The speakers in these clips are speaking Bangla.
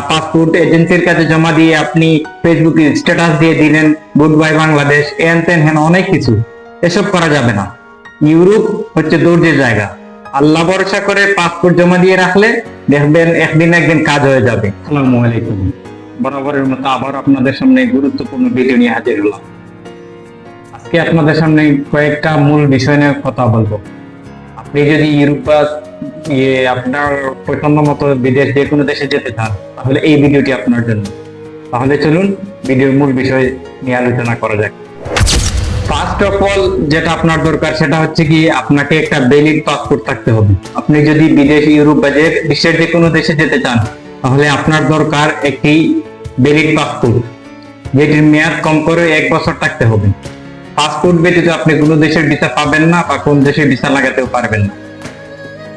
পাসপোর্ট এজেন্সির কাছে জমা দিয়ে আপনি ফেসবুকে স্ট্যাটাস দিয়ে দিলেন, গুড বাই বাংলাদেশ, এন তেন হেন অনেক কিছু। এসব করা যাবে না। ইউরোপ হচ্ছে দৌড়ের জায়গা। আল্লাহ ভরসা করে পাসপোর্ট জমা দিয়ে রাখলে দেখবেন একদিন একদিন কাজ হয়ে যাবে। আসসালামু আলাইকুম। বরাবরের মতো আবার আপনাদের সামনে গুরুত্বপূর্ণ ভিডিও নিয়ে হাজির হলাম। আজকে আপনাদের সামনে কয়েকটা মূল বিষয় নিয়ে কথা বলব। আপনি যদি ইউরোপ বা ইয়ে আপনার পছন্দ মতো বিদেশ যে কোনো দেশে যেতে চান, তাহলে এই ভিডিওটি আপনার জন্য। তাহলে চলুন ভিডিওর মূল বিষয় নিয়ে আলোচনা করা যাক। ফার্স্ট অফ অল যেটা আপনার দরকার, সেটা হচ্ছে কি আপনাকে একটা ভ্যালিড পাসপোর্ট থাকতে হবে। আপনি যদি বিদেশ, ইউরোপ বা যে বিশ্বের যে কোনো দেশে যেতে চান, তাহলে আপনার দরকার একটি ভ্যালিড পাসপোর্ট যেটির মেয়াদ কম করে এক বছর থাকতে হবে। পাসপোর্ট ব্যতীত আপনি কোনো দেশের ভিসা পাবেন না বা কোন দেশের ভিসা লাগাতেও পারবেন না।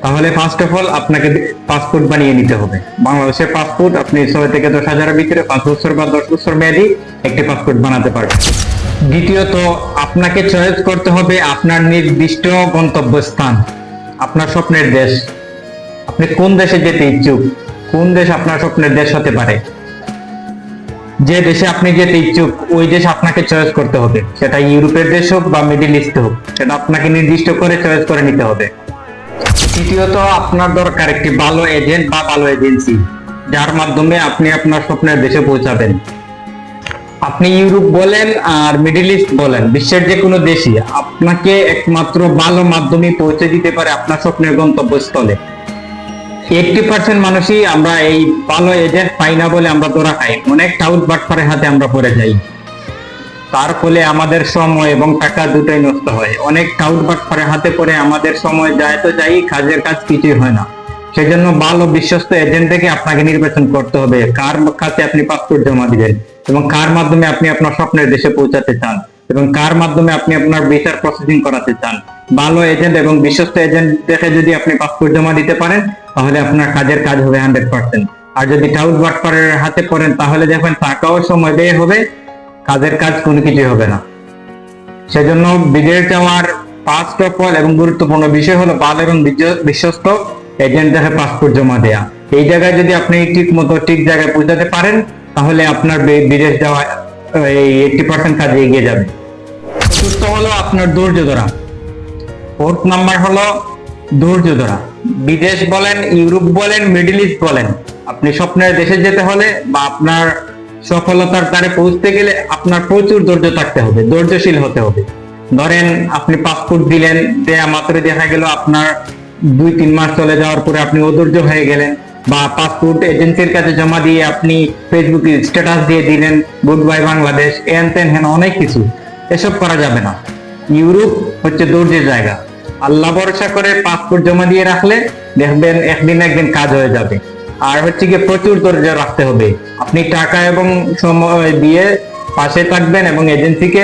তাহলে ফার্স্ট অফ অল আপনাকে পাসপোর্ট বানিয়ে নিতে হবে। বাংলাদেশের পাসপোর্ট আপনি ছয় থেকে দশ হাজারের ভিতরে পাঁচ বছর বা দশ বছর মেয়াদি একটি পাসপোর্ট বানাতে পারবেন। দ্বিতীয়ত, আপনাকে চয়েস করতে হবে আপনার নির্দিষ্ট গন্তব্যস্থান, আপনার স্বপ্নের দেশ। আপনি কোন দেশে যেতে ইচ্ছুক, কোন দেশ আপনার স্বপ্নের দেশ হতে পারে? যে দেশে আপনি যেতে ইচ্ছুক, ওই দেশ আপনাকে চয়েস করতে হবে। সেটা ইউরোপের দেশ হোক বা মিডিল ইস্ট হোক, সেটা আপনাকে নির্দিষ্ট করে চয়েস করে নিতে হবে। তৃতীয়ত, আপনার দরকার একটি ভালো এজেন্ট বা ভালো এজেন্সি যার মাধ্যমে আপনি আপনার স্বপ্নের দেশে পৌঁছাবেন। আপনি ইউরোপ বলেন আর মিডিল ইস্ট বলেন, বিশ্বের যে কোনো দেশই, আপনাকে একমাত্র ভালো মাধ্যমে পৌঁছে দিতে পারে আপনার স্বপ্নের গন্তব্যস্থলে। এইটটি পার্সেন্ট মানুষই আমরা এই ভালো এজেন্ট পাই না বলে আমরা খাই। অনেক টাউট হাতে আমরা পড়ে যাই। তার ফলে আমাদের সময় এবং টাকা দুটোই নষ্ট হয়। অনেক টাউট হাতে পড়ে আমাদের সময় যায় তো যাই, কাজের কাজ কিছুই হয় না। সেজন্য ভালো বিশ্বস্ত এজেন্ট থেকে আপনাকে নির্বাচন করতে হবে। কার কাছে আপনি পাসপোর্ট জমা দিবেন এবং কার মাধ্যমে আপনি আপনার স্বপ্নের দেশে পৌঁছাতে চান এবং কার মাধ্যমে আপনি আপনার বিচার প্রসেসিং করাতে চান। ভালো এজেন্ট এবং বিশ্বস্ত এজেন্ট দেখে যদি আপনি পাসপোর্ট জমা দিতে পারেন, তাহলে আপনার কাজের কাজ হবে হান্ড্রেড পার্সেন্ট আর যদি টাউট বাটপারের হাতে পড়েন, তাহলে দেখবেন টাকাও সময় ব্যয় হবে, কাজের কাজ কোনো কিছুই হবে না। সেজন্য বিদেশ যাওয়ার ফার্স্ট অফ অল এবং গুরুত্বপূর্ণ বিষয় হলো ভালো এবং বিশ্বস্ত এজেন্ট দেখে পাসপোর্ট জমা দেয়া। এই জায়গায় যদি আপনি ঠিক মতো ঠিক জায়গায় পৌঁছাতে পারেন, তাহলে আপনার বিদেশ যাওয়া, এই এইটি পার্সেন্ট কাজে এগিয়ে যাবে। চতুর্থ হলো আপনার ধৈর্য ধরা। ফোর্থ নাম্বার হলো ধৈর্য বিদেশ বলেন, ইউরোপ বলেন, মিডল ইস্ট বলেন, আপনি স্বপ্নের দেশে যেতে হলে বা আপনার সফলতার দ্বারে পৌঁছতে গেলে আপনার প্রচুর ধৈর্য থাকতে হবে, ধৈর্যশীল হতে হবে। ধরেন, আপনি পাসপোর্ট দিলেন, দেয়া মাত্র দেখা গেল আপনার দুই, তিন মাস চলে যাওয়ার পরে আপনি অধৈর্য হয়ে গেলেন বা পাসপোর্ট এজেন্সির কাছে জমা দিয়ে আপনি ফেসবুকে স্ট্যাটাস দিয়ে দিলেন গুড বাই বাংলাদেশ এন তেন হেন অনেক কিছু। এসব করা যাবে না। ইউরোপ হচ্ছে ধৈর্যের জায়গা। আল্লাহ ভরসা করে পাসপোর্ট জমা দিয়ে রাখলে দেখবেন একদিন একদিন কাজ হয়ে যাবে। আর হচ্ছে গিয়ে প্রচুর ধৈর্য রাখতে হবে। আপনি টাকা এবং সময় দিয়ে পাশে থাকবেন এবং এজেন্সিকে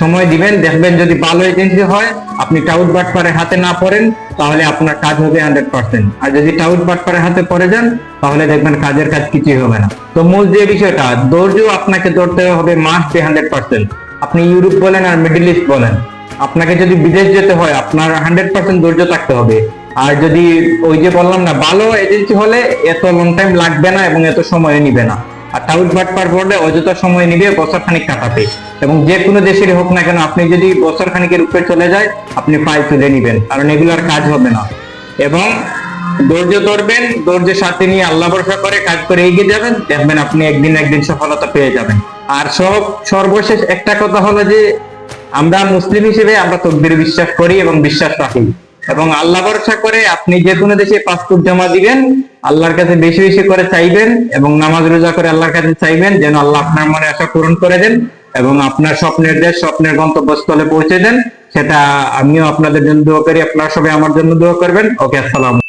সময় দিবেন। দেখবেন যদি ভালো এজেন্সি হয়, আপনি টাউট বাটপারের হাতে না পড়েন, তাহলে আপনার কাজ হবে হান্ড্রেড পার্সেন্ট আর যদি টাউট বাটপারের হাতে পড়ে যান, তাহলে দেখবেন কাজের কাজ কিছুই হবে না। তো মূল যে বিষয়টা, ধৈর্য আপনাকে ধরতে হবে মাস্ট হান্ড্রেড পার্সেন্ট আপনি ইউরোপ বলেন আর মিডল ইস্ট বলেন। আপনাকে যদি বিদেশ যেতে হয়, আপনার হান্ড্রেড পার্সেন্ট ধৈর্য থাকতে হবে। আর যদি ওই যে বললাম না, ভালো এজেন্সি হলে এত লং টাইম লাগবে না এবং এত সময় নিবে না। আর টাউট বাটপার বললে অযথা সময় নিবে বছর খানিক কাটাতে। এবং যে কোনো দেশেরই হোক না কেন, আপনি যদি বছর খানিকের উপরে চলে যায়, আপনি ফাইল তুলে নিবেন, কারণ এগুলো আর কাজ হবে না। এবং ধৈর্য ধরবেন, ধৈর্যের সাথে নিয়ে আল্লাহ ভরসা করে কাজ করে এগিয়ে যাবেন, দেখবেন আপনি একদিন একদিন সফলতা পেয়ে যাবেন। আর সব সর্বশেষ একটা কথা হলো যে আমরা মুসলিম হিসেবে আমরা তকদির বিশ্বাস করি এবং বিশ্বাস রাখি। এবং আল্লাহ ভরসা করে আপনি যে কোনো দেশে পাসপোর্ট জমা দিবেন, আল্লাহর কাছে বেশি বেশি করে চাইবেন এবং নামাজ রোজা করে আল্লাহর কাছে চাইবেন যেন আল্লাহ আপনার মনে আশা পূরণ করে দেন এবং আপনার স্বপ্নের দেশ, স্বপ্নের গন্তব্যস্থলে পৌঁছে দেন। সেটা আমিও আপনাদের জন্য দোয়া করি, আপনারা সবাই আমার জন্য দোয়া করবেন। ওকে, আসসালাম